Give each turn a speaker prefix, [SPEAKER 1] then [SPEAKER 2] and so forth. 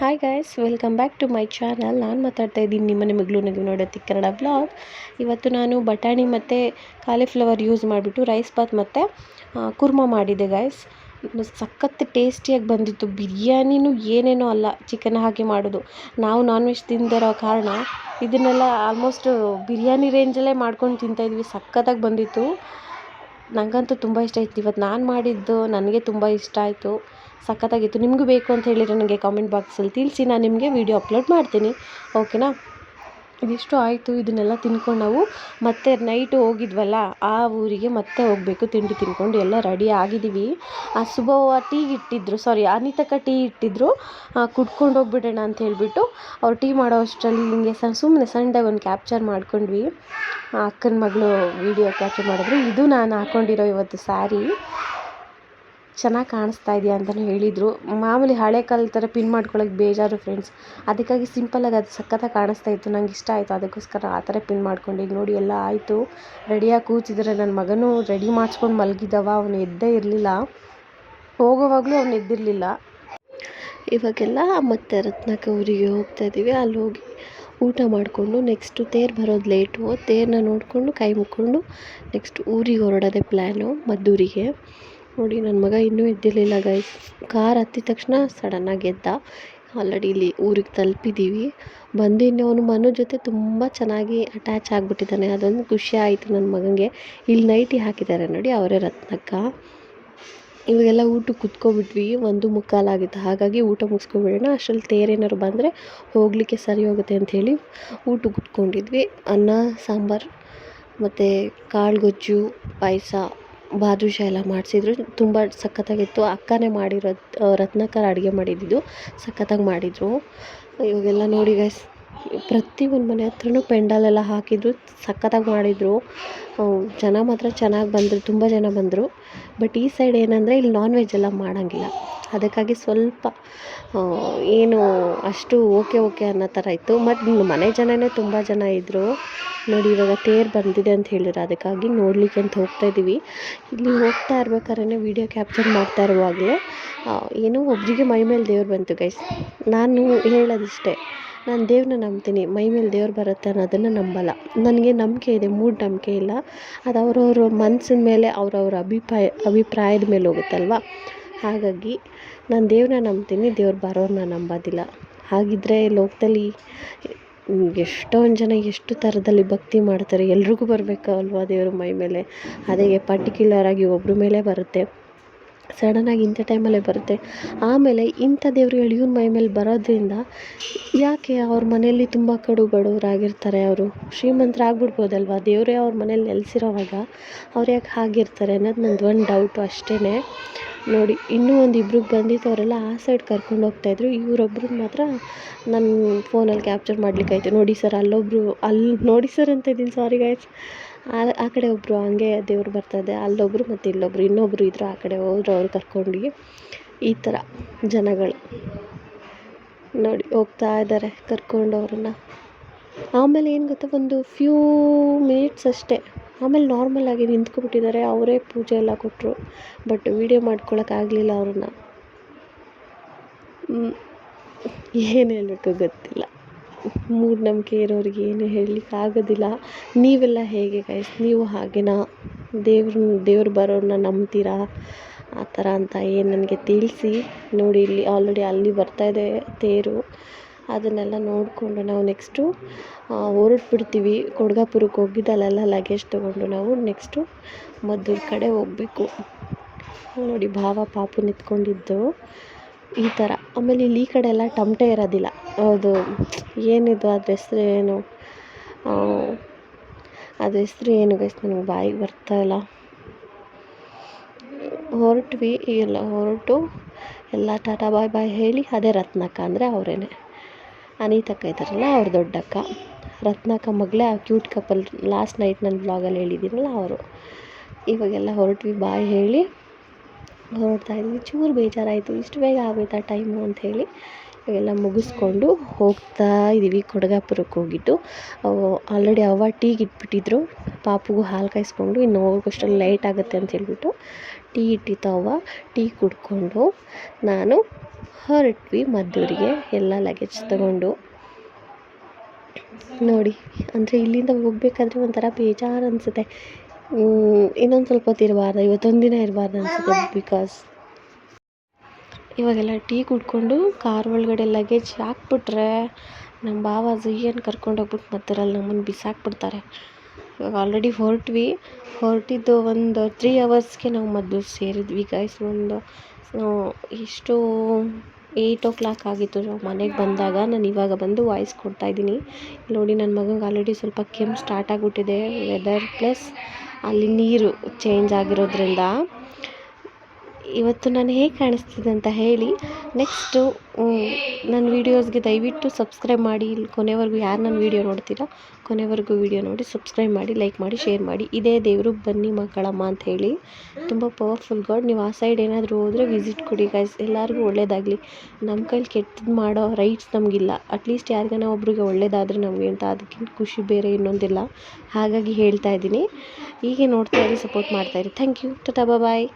[SPEAKER 1] Hi guys welcome back to my channel ನಾನು ಮಾತಾಡ್ತಾ ಇದ್ದೀನಿ ನಿಮ್ಮ ಮಗಳು ನಗು ನೋಡೋತಿ ಕನ್ನಡ ಬ್ಲಾಗ್ ಇವತ್ತು ನಾನು ಬಟಾಣಿ ಮತ್ತು ಕಾಲಿಫ್ಲವರ್ ಯೂಸ್ ಮಾಡಿಬಿಟ್ಟು ರೈಸ್ ಬಾತ್ ಮತ್ತು ಕುರ್ಮಾ ಮಾಡಿದೆ ಗಾಯ್ಸ್ ಸಖತ್ತು ಟೇಸ್ಟಿಯಾಗಿ ಬಂದಿತ್ತು. ಬಿರಿಯಾನಿನೂ ಏನೇನೋ ಅಲ್ಲ ಚಿಕನ್ ಹಾಕಿ ಮಾಡೋದು. ನಾವು ನಾನ್ ವೆಜ್ ತಿಂದಿರೋ ಕಾರಣ ಇದನ್ನೆಲ್ಲ ಆಲ್ಮೋಸ್ಟ್ ಬಿರಿಯಾನಿ ರೇಂಜಲ್ಲೇ ಮಾಡ್ಕೊಂಡು ತಿಂತಾಯಿದ್ವಿ ಸಖತ್ತಾಗಿ ಬಂದಿತ್ತು. ನನಗಂತೂ ತುಂಬ ಇಷ್ಟ ಆಯ್ತು ಇವತ್ತು ನಾನು ಮಾಡಿದ್ದು ನನಗೆ ತುಂಬ ಇಷ್ಟ ಆಯಿತು. ಸಖತ್ತಾಗಿತ್ತು. ನಿಮಗೂ ಬೇಕು ಅಂತ ಹೇಳಿದರೆ ನನಗೆ ಕಾಮೆಂಟ್ ಬಾಕ್ಸಲ್ಲಿ ತಿಳಿಸಿ. ನಾನು ನಿಮಗೆ ವೀಡಿಯೋ ಅಪ್ಲೋಡ್ ಮಾಡ್ತೀನಿ. ಓಕೆನಾ ಇದಿಷ್ಟು ಆಯಿತು, ಇದನ್ನೆಲ್ಲ ತಿನ್ಕೊಂಡು ನಾವು ಮತ್ತೆ ನೈಟು ಹೋಗಿದ್ವಲ್ಲ, ಆ ಊರಿಗೆ ಮತ್ತೆ ಹೋಗಬೇಕು, ತಿಂಡಿ ತಿನ್ಕೊಂಡು ಎಲ್ಲ ರೆಡಿ ಆಗಿದ್ದೀವಿ. ಆ ಸುಬವ್ವ ಟೀ ಇಟ್ಟಿದ್ರು ಸಾರಿ ಅನಿತಕ್ಕ ಟೀ ಇಟ್ಟಿದ್ರು. ಕುಡ್ಕೊಂಡು ಹೋಗ್ಬಿಡೋಣ ಅಂತ ಹೇಳಿಬಿಟ್ಟು ಅವ್ರು ಟೀ ಮಾಡೋ ಅಷ್ಟರಲ್ಲಿ ಹಿಂಗೆ ಸ ಸುಮ್ಮನೆ ಸಣ್ಣದಾಗಿ ಒಂದು ಕ್ಯಾಪ್ಚರ್ ಮಾಡ್ಕೊಂಡ್ವಿ. ಅಕ್ಕನ ಮಗಳು ವಿಡಿಯೋ ಕ್ಯಾಪ್ಚರ್ ಮಾಡಿದ್ರು. ಇದು ನಾನು ಹಾಕ್ಕೊಂಡಿರೋ ಇವತ್ತು ಸ್ಯಾರಿ ಚೆನ್ನಾಗಿ ಕಾಣಿಸ್ತಾ ಇದೆಯಾ ಅಂತಲೂ ಹೇಳಿದರು. ಮಾಮೂಲಿ ಹಳೆ ಕಾಲದ ಥರ ಪಿನ್ ಮಾಡ್ಕೊಳಕ್ಕೆ ಬೇಜಾರು ಫ್ರೆಂಡ್ಸ್ ಅದಕ್ಕಾಗಿ ಸಿಂಪಲಾಗಿ ಅದು ಸಖತ್ತಾಗಿ ಕಾಣಿಸ್ತಾ ಇತ್ತು. ನಂಗೆ ಇಷ್ಟ ಆಯಿತು. ಅದಕ್ಕೋಸ್ಕರ ಆ ಥರ ಪಿನ್ ಮಾಡ್ಕೊಂಡು. ಈಗ ನೋಡಿ ಎಲ್ಲ ಆಯಿತು. ರೆಡಿಯಾಗಿ ಕೂತಿದ್ರೆ. ನನ್ನ ಮಗನೂ ರೆಡಿ ಮಾಡಿಸ್ಕೊಂಡು ಮಲಗಿದವ. ಅವನು ಎದ್ದೇ ಇರಲಿಲ್ಲ. ಹೋಗೋವಾಗಲೂ ಅವನು ಎದ್ದಿರಲಿಲ್ಲ. ಇವಾಗೆಲ್ಲ ಮತ್ತೆ ರತ್ನಕ ಊರಿಗೆ ಹೋಗ್ತಾ ಇದ್ದೀವಿ ಅಲ್ಲಿ ಹೋಗಿ ಊಟ ಮಾಡಿಕೊಂಡು ನೆಕ್ಸ್ಟು ತೇರು ಬರೋದು ಲೇಟು ತೇರನ್ನ ನೋಡಿಕೊಂಡು ಕೈ ಮುಕ್ಕೊಂಡು ನೆಕ್ಸ್ಟ್ ಊರಿಗೆ ಹೊರಡೋದೇ ಪ್ಲ್ಯಾನು ಮದ್ದೂರಿಗೆ. ನೋಡಿ ನನ್ನ ಮಗ ಇನ್ನೂ ಎದ್ದಿರಲಿಲ್ಲ ಗೈಸ್ ಕಾರ್ ಹತ್ತಿದ ತಕ್ಷಣ ಸಡನ್ನಾಗಿ ಎದ್ದ. ಆಲ್ರೆಡಿ ಇಲ್ಲಿ ಊರಿಗೆ ತಲುಪಿದ್ದೀವಿ ಬಂದು ಇನ್ನು ಅವನು ಮನು ಜೊತೆ ತುಂಬ ಚೆನ್ನಾಗಿ ಅಟ್ಯಾಚ್ ಆಗಿಬಿಟ್ಟಿದ್ದಾನೆ. ಅದೊಂದು ಖುಷಿ ಆಯಿತು ನನ್ನ ಮಗನಿಗೆ ಇಲ್ಲಿ ನೈಟಿ ಹಾಕಿದ್ದಾರೆ ನೋಡಿ, ಅವರೇ ರತ್ನಕ್ಕ. ಇವಾಗೆಲ್ಲ ಊಟಕ್ಕೆ ಕುತ್ಕೊಬಿಟ್ವಿ, ಒಂದು ಮುಕ್ಕಾಲಾಗಿತ್ತು ಹಾಗಾಗಿ ಊಟ ಮುಗಿಸ್ಕೊಬಿಡೋಣ. ಅಷ್ಟರಲ್ಲಿ ತೇರೇನಾದ್ರು ಬಂದರೆ ಹೋಗಲಿಕ್ಕೆ ಸರಿ ಹೋಗುತ್ತೆ ಅಂಥೇಳಿ ಊಟ ಕುತ್ಕೊಂಡಿದ್ವಿ. ಅನ್ನ, ಸಾಂಬಾರು, ಮತ್ತು ಕಾಳು ಗೊಜ್ಜು ಪಾಯಸ. ಬಾದುಷಾ ಎಲ್ಲ ಮಾಡಿಸಿದ್ರು. ತುಂಬ ಸಖತ್ತಾಗಿತ್ತು. ಅಕ್ಕನೇ ಮಾಡಿರೋ ರತ್ನಾಕರ್ ಅಡುಗೆ ಮಾಡಿದ್ದಿದ್ದು ಸಖತ್ತಾಗಿ ಮಾಡಿದರು. ಇವಾಗೆಲ್ಲ ನೋಡಿ ಗೈಸ್ ಪ್ರತಿ ಒಂದು ಮನೆ ಹತ್ರನೂ ಪೆಂಡಲೆಲ್ಲ ಹಾಕಿದ್ರು, ಸಖತ್ತಾಗಿ ಮಾಡಿದರು. ಜನ ಮಾತ್ರ ಚೆನ್ನಾಗಿ ಬಂದರು, ತುಂಬ ಜನ ಬಂದರು. ಬಟ್ ಈ ಸೈಡ್ ಏನಂದರೆ ಇಲ್ಲಿ ನಾನ್ ವೆಜ್ ಎಲ್ಲ ಮಾಡೋಂಗಿಲ್ಲ. ಅದಕ್ಕಾಗಿ ಸ್ವಲ್ಪ ಏನು ಅಷ್ಟು ಓಕೆ ಓಕೆ ಅನ್ನೋ ಥರ ಇತ್ತು. ಮತ್ತು ಮನೆ ಜನನೇ ತುಂಬ ಜನ ಇದ್ದರು ನೋಡಿ, ಇವಾಗ ತೇರು ಬಂದಿದೆ ಅಂತ ಹೇಳಿದ್ರು. ಅದಕ್ಕಾಗಿ ನೋಡಲಿಕ್ಕೆ ಅಂತ ಹೋಗ್ತಾ ಇದ್ದೀವಿ. ಇಲ್ಲಿ ಹೋಗ್ತಾ ಇರ್ಬೇಕಾದ್ರೆ ವಿಡಿಯೋ ಕ್ಯಾಪ್ಚರ್ ಮಾಡ್ತಾ ಇರುವಾಗಲೇ ಏನೋ ಒಬ್ಬರಿಗೆ ಮೈ ಮೇಲೆ ದೇವ್ರು ಬಂತು ಗೈಸ್ ನಾನು ಹೇಳೋದಿಷ್ಟೇ, ನಾನು ದೇವ್ರನ್ನ ನಂಬ್ತೀನಿ. ಮೈ ಮೇಲೆ ದೇವ್ರು ಬರುತ್ತೆ ಅನ್ನೋದನ್ನು ನಂಬಲ್ಲ. ನನಗೆ ನಂಬಿಕೆ ಇದೆ ಮೂಢನಂಬಿಕೆ ಇಲ್ಲ. ಅದು ಅವರವ್ರ ಮನ್ಸಿನ ಮೇಲೆ, ಅವ್ರವ್ರ ಅಭಿಪ್ರಾಯ, ಅಭಿಪ್ರಾಯದ ಮೇಲೆ ಹೋಗುತ್ತಲ್ವ? ಹಾಗಾಗಿ ನಾನು ದೇವ್ರನ್ನ ನಂಬ್ತೀನಿ, ದೇವ್ರು ಬರೋರನ್ನ ನಂಬೋದಿಲ್ಲ. ಹಾಗಿದ್ದರೆ ಲೋಕದಲ್ಲಿ ಎಷ್ಟೊಂದು ಜನ ಎಷ್ಟು ಥರದಲ್ಲಿ ಭಕ್ತಿ ಮಾಡ್ತಾರೆ. ಎಲ್ರಿಗೂ ಬರಬೇಕಲ್ವಾ ದೇವ್ರ ಮೈ ಮೇಲೆ? ಅದೇ ಪರ್ಟಿಕ್ಯುಲರಾಗಿ ಒಬ್ಬರ ಮೇಲೆ ಬರುತ್ತೆ. ಸಡನ್ನಾಗಿ ಇಂಥ ಟೈಮಲ್ಲೇ ಬರುತ್ತೆ. ಆಮೇಲೆ ಇಂಥ ದೇವ್ರುಗಳು ಇವ್ರ ಮೈ ಮೇಲೆ ಬರೋದ್ರಿಂದ ಯಾಕೆ ಅವ್ರ ಮನೆಯಲ್ಲಿ ತುಂಬ ಕಡು ಬಡವರಾಗಿರ್ತಾರೆ ಅವರು? ಶ್ರೀಮಂತರು ಆಗ್ಬಿಡ್ಬೋದಲ್ವ ದೇವರೇ ಅವ್ರ ಮನೇಲಿ ನೆಲೆಸಿರೋವಾಗ ಅವ್ರು ಯಾಕೆ ಹಾಗಿರ್ತಾರೆ ಅನ್ನೋದು ನಂದು ಒಂದು ಡೌಟು ಅಷ್ಟೇ ನೋಡಿ, ಇನ್ನೂ ಒಂದು ಬಂದಿತ್ತು ಅವರೆಲ್ಲ ಆ ಸೈಡ್ ಕರ್ಕೊಂಡು ಹೋಗ್ತಾಯಿದ್ರು ಇವರೊಬ್ರನ್ನ ಮಾತ್ರ ನನ್ನ ಫೋನಲ್ಲಿ ಕ್ಯಾಪ್ಚರ್ ಮಾಡ್ಲಿಕ್ಕಾಯ್ತು ನೋಡಿ ಸರ್ ಅಲ್ಲೊಬ್ಬರು ಅಲ್ಲಿ ನೋಡಿ ಸರ್ ಅಂತ ಇದ್ದೀನಿ ಸಾರಿ ಗಾಯ್ಸ್ ಆ ಕಡೆ ಒಬ್ಬರು ಹಂಗೆ ದೇವ್ರು ಬರ್ತದೆ ಅಲ್ಲೊಬ್ಬರು ಮತ್ತು ಇಲ್ಲೊಬ್ಬರು ಇನ್ನೊಬ್ಬರು ಇದ್ದರು ಆ ಕಡೆ ಹೋದ್ರು, ಅವ್ರು ಕರ್ಕೊಂಡು ಈ ಥರ ಜನಗಳು. ನೋಡಿ, ಹೋಗ್ತಾ ಇದ್ದಾರೆ ಕರ್ಕೊಂಡು ಅವ್ರನ್ನ ಆಮೇಲೆ ಏನು ಗೊತ್ತಾ, ಒಂದು ಫ್ಯೂ ಮಿನಿಟ್ಸ್ ಅಷ್ಟೇ. ಆಮೇಲೆ ನಾರ್ಮಲಾಗಿ ನಿಂತ್ಕೊಬಿಟ್ಟಿದ್ದಾರೆ, ಅವರೇ ಪೂಜೆ ಎಲ್ಲ ಕೊಟ್ಟರು ಬಟ್ ವೀಡಿಯೋ ಮಾಡ್ಕೊಳಕ್ಕಾಗಲಿಲ್ಲ ಅವ್ರನ್ನ. ಏನು ಹೇಳಬೇಕು ಗೊತ್ತಿಲ್ಲ. ಮೂಢನಂಬಿಕೆ ಇರೋರಿಗೆ ಏನು ಹೇಳಲಿಕ್ಕೆ ಆಗೋದಿಲ್ಲ. ನೀವೆಲ್ಲ ಹೇಗೆ ಗೈಸ್ ನೀವು ಹಾಗೇನಾ? ದೇವ್ರ, ದೇವ್ರು ಬರೋರನ್ನ ನಂಬ್ತೀರಾ? ಆ ಥರ ಅಂತ ಏನು ನನಗೆ ತಿಳಿಸಿ. ನೋಡಿ, ಇಲ್ಲಿ ಆಲ್ರೆಡಿ ಅಲ್ಲಿ ಬರ್ತಾಯಿದೆ ತೇರು. ಅದನ್ನೆಲ್ಲ ನೋಡಿಕೊಂಡು ನಾವು ನೆಕ್ಸ್ಟು ಹೊರಟ್ಬಿಡ್ತೀವಿ. ಕೊಡ್ಗಾಪುರಕ್ಕೆ ಹೋಗಿದ್ದು ಅಲ್ಲೆಲ್ಲ ಲಗೇಜ್ ತೊಗೊಂಡು ನಾವು ನೆಕ್ಸ್ಟು ಮದ್ದೂರು ಕಡೆ ಹೋಗಬೇಕು. ನೋಡಿ, ಭಾವ ಪಾಪು ನಿಂತ್ಕೊಂಡಿದ್ದು. ಈ ಥರ. ಆಮೇಲೆ ಇಲ್ಲಿ ಈ ಕಡೆ ಎಲ್ಲ ಟಮಟೆ ಇರೋದಿಲ್ಲ. ಅದು ಏನಿದು, ಅದ್ರ ಹೆಸ್ರು ಏನು? ಅದ್ರ ಹೆಸ್ರು ಏನು ಗೈಸ್ ನನಗೆ ಬಾಯಿಗೆ ಬರ್ತಾ ಇಲ್ಲ. ಹೊರಟ್ವಿ, ಎಲ್ಲ ಹೊರಟು. ಎಲ್ಲ ಟಾಟಾ ಬಾಯ್ ಬಾಯ್ ಹೇಳಿ, ಅದೇ ರತ್ನಕ್ಕ ಅಂದರೆ ಅವರೇನೆ. ಅನಿತಕ್ಕ ಇದ್ದಾರಲ್ಲ, ಅವ್ರ ದೊಡ್ಡಕ್ಕ ರತ್ನಕ್ಕ ಮಗಳೇ, ಆ ಕ್ಯೂಟ್ ಕಪಲ್ ಲಾಸ್ಟ್ ನೈಟ್ ನನ್ನ ಬ್ಲಾಗಲ್ಲಿ ಹೇಳಿದ್ದೀನಲ್ಲ ಅವರು. ಇವಾಗೆಲ್ಲ ಹೊರಟ್ವಿ ಬಾಯ್ ಹೇಳಿ. ಹೊರಡ್ತಾ ಇದ್ವಿ, ಚೂರು ಬೇಜಾರಾಯಿತು, ಇಷ್ಟು ಬೇಗ ಆಗೋಯ್ತಾ ಟೈಮು ಅಂತ ಹೇಳಿ. ಇವೆಲ್ಲ ಮುಗಿಸ್ಕೊಂಡು ಹೋಗ್ತಾ ಇದ್ದೀವಿ ಕೊಡ್ಗಾಪುರಕ್ಕೆ ಹೋಗಿದ್ದು. ಆಲ್ರೆಡಿ ಅವ್ವ ಟೀಗೆ ಇಟ್ಬಿಟ್ಟಿದ್ರು, ಪಾಪುಗೂ ಹಾಲು ಕಾಯಿಸ್ಕೊಂಡು ಇನ್ನು ಹೋಗೋಷ್ಟರಲ್ಲಿ ಲೇಟ್ ಆಗುತ್ತೆ ಅಂತ ಹೇಳ್ಬಿಟ್ಟು ಟೀ ಇಟ್ಟಿತ್ತು ಅವ್ವ. ಟೀ ಕುಡ್ಕೊಂಡು ನಾನು ಹೊರಟ್ವಿ ಮದ್ದೂರಿಗೆ. ಎಲ್ಲ ಲಗೇಜ್ ತಗೊಂಡು. ನೋಡಿ, ಅಂದರೆ ಇಲ್ಲಿಂದ ಹೋಗ್ಬೇಕಾದ್ರೆ ಒಂಥರ ಬೇಜಾರು ಅನಿಸುತ್ತೆ. ಇನ್ನೊಂದು ಸ್ವಲ್ಪ ಹೊತ್ತು ಇರಬಾರ್ದು. ಇವತ್ತೊಂದು ದಿನ ಇರಬಾರ್ದು ಅನಿಸುತ್ತೆ ಬಿಕಾಸ್ ಇವಾಗೆಲ್ಲ ಟೀ ಕುಡ್ಕೊಂಡು ಕಾರ್ ಒಳಗಡೆ ಲಗೇಜ್ ಹಾಕ್ಬಿಟ್ರೆ ನಮ್ಮ ಭಾವ ಏನು ಕರ್ಕೊಂಡು ಹೋಗ್ಬಿಟ್ಟು ಮತ್ತರಲ್ಲಿ ನಮ್ಮನ್ನು ಬಿಸಾಕ್ಬಿಡ್ತಾರೆ. ಇವಾಗ ಆಲ್ರೆಡಿ ಹೊರಟ್ವಿ. ಹೊರಟಿದ್ದು ಒಂದು ತ್ರೀ ಅವರ್ಸ್ಗೆ ನಾವು ಮದ್ದು ಸೇರಿದ್ವಿ ಗೈಸ್ ಒಂದು ಎಷ್ಟು ಏಯ್ಟ್ ಓ ಕ್ಲಾಕ್ ಆಗಿತ್ತು ಮನೆಗೆ ಬಂದಾಗ. ನಾನು ಇವಾಗ ಬಂದು ವಾಯ್ಸ್ ಕೊಡ್ತಾ ಇದ್ದೀನಿ. ನೋಡಿ ನನ್ನ ಮಗನಿಗೆ ಆಲ್ರೆಡಿ ಸ್ವಲ್ಪ ಕೆಮ್ಮು ಸ್ಟಾರ್ಟ್ ಆಗಿಬಿಟ್ಟಿದೆ. ವೆದರ್ ಪ್ಲಸ್ ಅಲ್ಲಿ ನೀರು ಚೇಂಜ್ ಆಗಿರೋದ್ರಿಂದ. ಇವತ್ತು ನಾನು ಹೇಗೆ ಕಾಣಿಸ್ತಿದೆ ಅಂತ ಹೇಳಿ ನೆಕ್ಸ್ಟು ನನ್ನ ವೀಡಿಯೋಸ್ಗೆ ದಯವಿಟ್ಟು ಸಬ್ಸ್ಕ್ರೈಬ್ ಮಾಡಿ. ಇಲ್ಲಿ ಕೊನೆವರೆಗೂ ಯಾರು ನನ್ನ ವೀಡಿಯೋ ನೋಡ್ತೀರಾ, ಕೊನೆವರೆಗೂ ವೀಡಿಯೋ ನೋಡಿ, ಸಬ್ಸ್ಕ್ರೈಬ್ ಮಾಡಿ, ಲೈಕ್ ಮಾಡಿ, ಶೇರ್ ಮಾಡಿ. ಇದೇ ದೇವರು, ಬನ್ನಿ ಮಕ್ಕಳಮ್ಮ ಅಂತ ಹೇಳಿ. ತುಂಬ ಪವರ್ಫುಲ್ ಗಾಡ್, ನೀವು ಆ ಸೈಡ್ ಏನಾದರೂ ಹೋದರೆ ವಿಸಿಟ್ ಕೊಡಿ ಗೈಸ್ ಎಲ್ಲರಿಗೂ ಒಳ್ಳೇದಾಗಲಿ. ನಮ್ಮ ಕೈಲಿ ಕೆಟ್ಟದ್ದು ಮಾಡೋ ರೈಟ್ಸ್ ನಮಗಿಲ್ಲ. ಅಟ್ಲೀಸ್ಟ್ ಯಾರಿಗಾನ ಒಬ್ರಿಗೆ ಒಳ್ಳೇದಾದರೆ ನಮಗೆ ಅಂತ. ಅದಕ್ಕಿಂತ ಖುಷಿ ಬೇರೆ ಇನ್ನೊಂದಿಲ್ಲ. ಹಾಗಾಗಿ ಹೇಳ್ತಾ ಇದ್ದೀನಿ. ಹೀಗೆ ನೋಡ್ತಾ ಇರಿ ಸಪೋರ್ಟ್ ಮಾಡ್ತಾಯಿರಿ ಥ್ಯಾಂಕ್ ಯು ಟಾಟಾ ಬಾಯ್